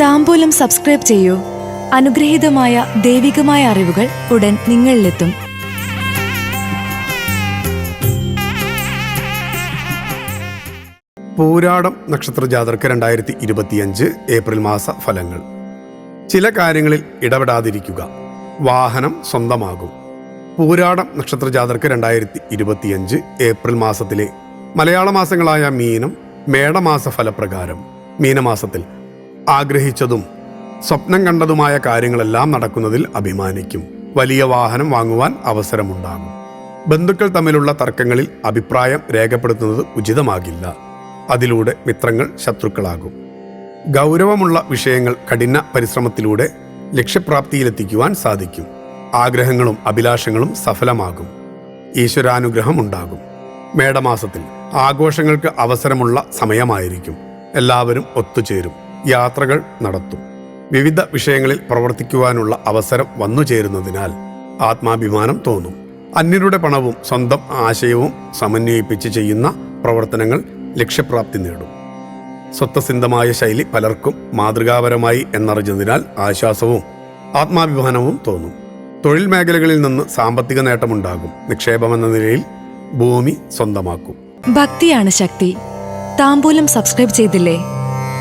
താമ്പൂലം subscribe ചെയ്യൂ. അനുഗ്രഹീതമായ ദൈവികമായ അറിവുകൾ ഉടൻ നിങ്ങളിലെത്തും. പൂരാടം നക്ഷത്ര ജാതർക്ക് രണ്ടായിരത്തി ഇരുപത്തിയഞ്ച് ഏപ്രിൽ മാസ ഫലങ്ങൾ. ചില കാര്യങ്ങളിൽ ഇടപെടാതിരിക്കുക. വാഹനം സ്വന്തമാകും. പൂരാടം നക്ഷത്ര ജാതർക്ക് രണ്ടായിരത്തി ഇരുപത്തിയഞ്ച് ഏപ്രിൽ മാസത്തിലെ മലയാള മാസങ്ങളായ മീനം മേടമാസ ഫലപ്രകാരം. മീനമാസത്തിൽ ആഗ്രഹിച്ചതും സ്വപ്നം കണ്ടതുമായ കാര്യങ്ങളെല്ലാം നടക്കുന്നതിൽ അഭിമാനിക്കും. വലിയ വാഹനം വാങ്ങുവാൻ അവസരമുണ്ടാകും. ബന്ധുക്കൾ തമ്മിലുള്ള തർക്കങ്ങളിൽ അഭിപ്രായം രേഖപ്പെടുത്തുന്നത് ഉചിതമാകില്ല. അതിലൂടെ മിത്രങ്ങൾ ശത്രുക്കളാകും. ഗൗരവമുള്ള വിഷയങ്ങൾ കഠിന പരിശ്രമത്തിലൂടെ ലക്ഷ്യപ്രാപ്തിയിലെത്തിക്കുവാൻ സാധിക്കും. ആഗ്രഹങ്ങളും അഭിലാഷങ്ങളും സഫലമാകും. ഈശ്വരാനുഗ്രഹം ഉണ്ടാകും. മേടമാസത്തിൽ ആഘോഷങ്ങൾക്ക് അവസരമുള്ള സമയമായിരിക്കും. എല്ലാവരും ഒത്തുചേരും. യാത്രകൾ നടത്തും. വിവിധ വിഷയങ്ങളിൽ പ്രവർത്തിക്കുവാനുള്ള അവസരം വന്നു ചേരുന്നതിനാൽ ആത്മാഭിമാനം തോന്നും. അന്യരുടെ പണവും സ്വന്തം ആശയവും സമന്വയിപ്പിച്ച് ചെയ്യുന്ന പ്രവർത്തനങ്ങൾ ലക്ഷ്യപ്രാപ്തി നേടും. സ്വത്വസിന്ധമായ ശൈലി പലർക്കും മാതൃകാപരമായി എന്നറിഞ്ഞതിനാൽ ആശ്വാസവും ആത്മാഭിമാനവും തോന്നും. തൊഴിൽ മേഖലകളിൽ നിന്ന് സാമ്പത്തിക നേട്ടമുണ്ടാകും. നിക്ഷേപമെന്ന നിലയിൽ ഭൂമി സ്വന്തമാക്കും. ഭക്തിയാണ് ശക്തി. താമ്പൂലം സബ്സ്ക്രൈബ് ചെയ്തില്ലേ?